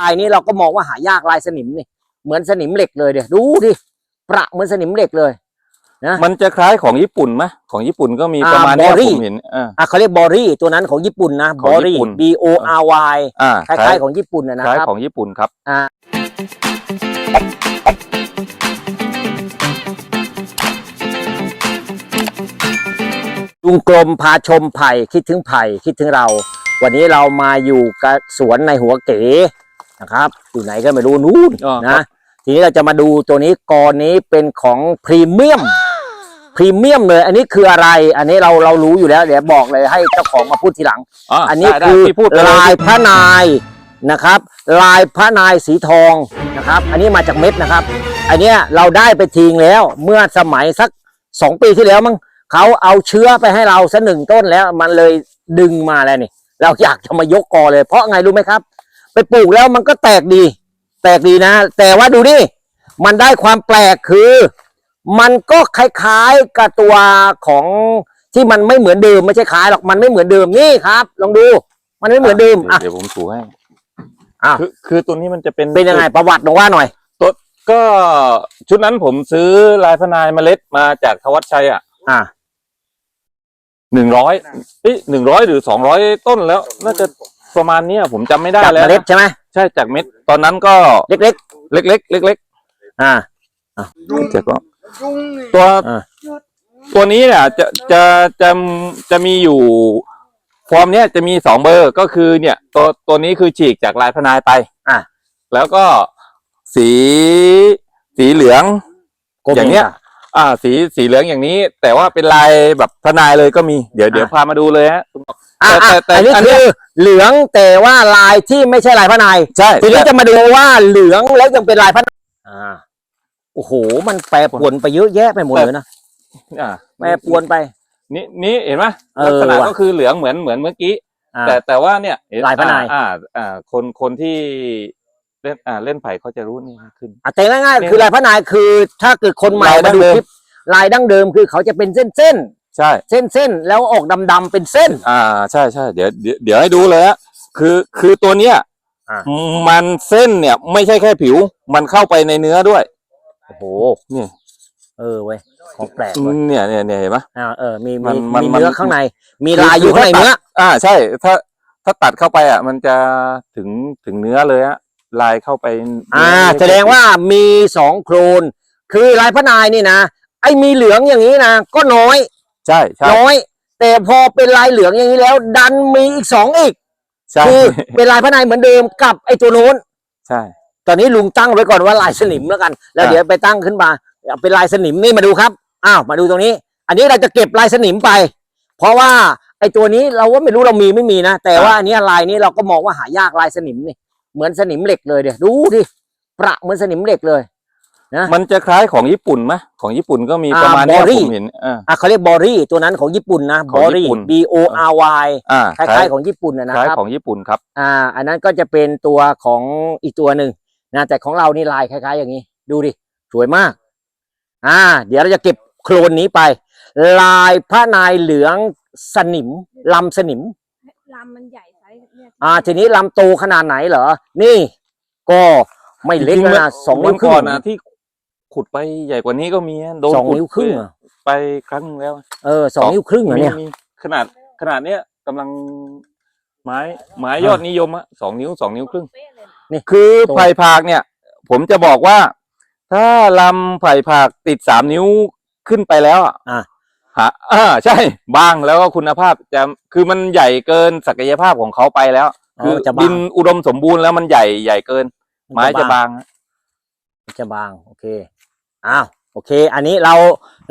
ลายนี้เราก็มองว่าหายากลายสนิมนี่เหมือนสนิมเหล็กเลยเดี๋ยวดูดิประเหมือนสนิมเหล็กเลยมันจะคล้ายของญี่ปุ่นไหมของญี่ปุ่นก็มีอ่าประมาณเนี้ยบอรี่ผมเห็นอ่าอะเขาเรียกบอรี่ตัวนั้นของญี่ปุ่นนะขบองอญี่รี่ปุ่น B O R Y อ่าคล้ายๆของญี่ปุ่นนะนะคล้ายครับของญี่ปุ่นครับลุงกลมพาชมไผ่คิดถึงไผ่คิดถึงเรา วันนี้เรามาอยู่กับสวนในหัวเก๋ นะครับอยู่ไหนก็ไม่รู้นู่นอ๋อครันะบทีนี้เราจะมาดูตัวนี้กรนี้เป็นของพรีเมียมพรีเมียมเลย อันนี้คืออะไร อันนี้เราเรารู้อยู่แล้วเดี๋ยวบอกเลยให้เจ้าของมาพูดทีหลังอ่าอันนี้ได้ได้คือพี่พูดไปเลลายยพระนายนะครับ ลายพระนายสีทองนะครับ อันนี้มาจากเม็ดนะครับ อันเนี้ยเราได้ไปทิ้งแล้วเมื่อสมัยสักสองปีที่แล้วมั้งเขาเอาเชื้อไปให้เราสักหนึ่งต้นแล้วมันเลยดึงมาแล้วนี่ เราอยากจะมายกกอเลย เพราะไงรู้ไหมครับ ไปปลูกแล้วมันก็แตกดี แตกดีนะ แต่ว่าดูดิมันได้ความแปลกคือ มันก็คล้ายๆกับตัวของที่มันไม่เหมือนเดิมไม่ใช่คล้ายหรอกมันไม่เหมือนเดิมนี่ครับ ลองดู มันไม่เหมือนเดิมอะเดี๋ยวผมถูให้อ้าวคือคือตัวนี้มันจะเป็นเป็นยังไงประวัติลองว่าหน่อยตัวก็ชุดนั้นผมซื้อลายพนายเมล็ดมาจากทวัชชัยอะ อ่าหนึ่งร้อยเอ้หนึ่งร้อยหรือสองร้อยต้นแล้ว น่าจะ ประมาณเนี้ยผมจำไม่ได้จากแล้วเมล็ดนะใช่ไหมใช่จากเม็ด ตอนนั้นก็เล็กเล็กๆเล็กๆเล็กๆอ่าๆจะก็ยุงนี่ตัวอ่าตัวนี้เนี่ยจะจะจะจะมีอยู่ ฟอร์มเนี้ยจะมีสองเบอร์ก็คือเนี่ย ตัวตัวนี้คือฉีกจากลายพนายไป อะ แล้วก็สีสีเหลือง กลมอย่างเนี้ย อ่า สีสีเหลืองอย่างนี้ แต่ว่าเป็นลายแบบพนายเลยก็มี เดี๋ยวเดี๋ยวพามาดูเลยฮะ อ่าแต่อ่าแต่อันนี้อันเนี้คืย อ เหลืองแต่ว่าลายที่ไม่ใช่ลายพระนายใช่ทีนี้แต่จะมาดูว่าเหลืองแล้วยังเป็นลายพระนายอ่าโอ้โห มันแปรปรวนไปเยอะแยะไปหมดเลยนะอ่าแปรปรวนไป นี่นี่เห็นไหมเออลักษณะว่ะก็คือเหลืองเหมือนเหมือนเมื่อกี้อ่าแต่แต่ว่าเนี่ยเห็ลายพระนายอ่าอ่าอ่า คนคนที่เล่นอ่าเล่นไผ่เขาจะรู้นี่ขึ้นอะแต่ง่ายเนี่ยๆคือลายพระนายคือ ถ้าเกิดคนใหม่ลายดั้มางดูเดิมคลิปลายดั้งเดิมคือเขาจะเป็นเส้นเส้น ใช่ เส้นเส้นๆแล้วออกดำๆเป็นเส้น อ่าใช่ใช่เดี๋ยวเดี๋ยวเดี๋ยวให้ดูเลยฮะคือคือตัวเนี้ยอะมันเส้นเนี่ยไม่ใช่แค่ผิว มันเข้าไปในเนื้อด้วย โอ้โห นี่ เออเว้ยของแปลกเว้ยเนี่ยเนี่ยเนี่ยเห็นไหม อ่าเออมีมัมีนมันมีเนื้อมัน ข้างใน มีลายอยู่ข้างในเนื้อ อ่าใช่ ถ้าถ้าตัดเข้าไปอะ มันจะถึงถึงเนื้อเลยฮะลายเข้าไปอ่าเนื้ไม่แสดงว่ามีสองโคลนคือลายพระนายนี่นะไอ้มีเหลืองอย่างนี้นะก็น้อย ใช่ใช่น้อย แต่พอเป็นลายเหลืองอย่างนี้แล้ว ดันมีอีกสองอีกใช่คือเป็นลายพระนายเหมือนเดิมกับไอ้ตัวโน้นใช่ ตอนนี้ลุงตั้งไว้ก่อนว่าลายสนิมแล้วกัน แล้วอ่าเดี๋ยวไปตั้งขึ้นมาเอาเป็นลายสนิมนี่มาดูครับอ้าวมาดูตรงนี้ อันนี้เราจะเก็บลายสนิมไป เพราะว่าไอ้ตัวนี้เราว่าไม่รู้เรามีไม่มีนะ แต่ว่าอันเนี้ยลายนี้เราก็มองว่าหายากลายสนิมนี่เหมือนสนิมเหล็กเลยเดี๋ยวดูดิประเหมือนสนิมเหล็กเลย มันจะคล้ายของญี่ปุ่นไหมของญี่ปุ่นก็มีอ่าประมาณเนี้ยบอรี่ผมเห็นอ่า อะเขาเรียกบอรี่ตัวนั้นของญี่ปุ่นนะขบองอญี่รี่ ปุ่น B O R Y อ่าคล้ายๆของญี่ปุ่นนะนะคล้ายครับของญี่ปุ่นครับ อ่า อันนั้นก็จะเป็นตัวของอีกตัวหนึ่งนะแต่ของเรานี่ลายคล้าย ๆ อย่างนี้ ดูดิสวยมาก อ่า เดี๋ยวเราจะเก็บโคลนนี้ไป ลายพระนายเหลืองสนิมลำสนิม ลำมันใหญ่ไซส์เนี่ยอ่า ทีนี้ลำโตขนาดไหนเหรอ นี่ ก็ไม่เล็กจริงๆนะสองวันิ้วครึ่ก่ง อนนะที่ ขุดไปใหญ่กว่านี้ก็มีฮะโดนสองขุดนิ้วครึ่งเหรอไปครั้งหนึ่งแล้วเออสองนิ้วครึ่งเหรอเนี่ย มีมีขนาดขนาดเนี้ยกำลังไม้ไม้อ่ายยอดนิยมอะสองนิ้วสองนิ้วครึ่งเป๊ะเลยนี่คือตรง ไผ่ผากเนี่ย ผมจะบอกว่า ถ้าลำไผ่ผากติดสามนิ้วขึ้นไปแล้วอะอะฮะอ่าใช่ บางแล้วก็คุณภาพจะคือมันใหญ่เกินศักยภาพของเขาไปแล้ว คือจะบาดิงนอุดมสมบูรณ์แล้วมันใหญ่ใหญ่เกิน ไม้จะบาง จะบาง โอเค อ้าวโอเค อันนี้เรา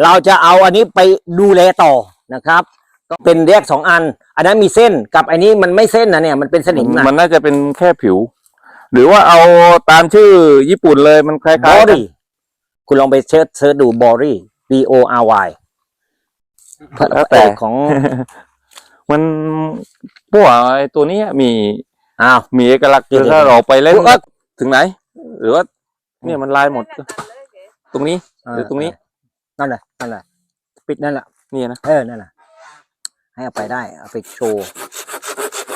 เราจะเอาอันนี้ไปดูแลต่อนะครับ ก็เป็นแยกสองอัน อันนั้นมีเส้นกับอันนี้มันไม่เส้นนะเนี่ยมันเป็นสนิมนะมันน่าจะเป็นแค่ผิว หรือว่าเอาตามชื่อญี่ปุ่นเลยมันคล้ายๆบอกันรี่คุณลองไปเชิร์ชเซิร์ชดูบอรี่ B O R Y แล้วแต่เอกของมันพวกไอ้ตัวเนี้ยมีอ้าว มีเอกลักษณ์เดี๋ยวคือถ้าเราไปเล่นพวกก็ถึงไหน หรือว่าเนี่ยมันลายหมด ตรงนี้หรือตรงนี้นั่นแหละนั่นแหละ ปิดนั่นแหละนี่นะเออนั่นแหละให้เอาไปได้เอาไปโชว์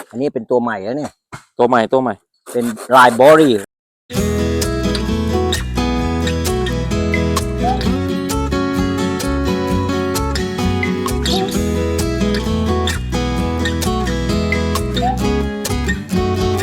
อันนี้เป็นตัวใหม่แล้วเนี่ย ตัวใหม่ตัวใหม่ เป็นลายบอรี่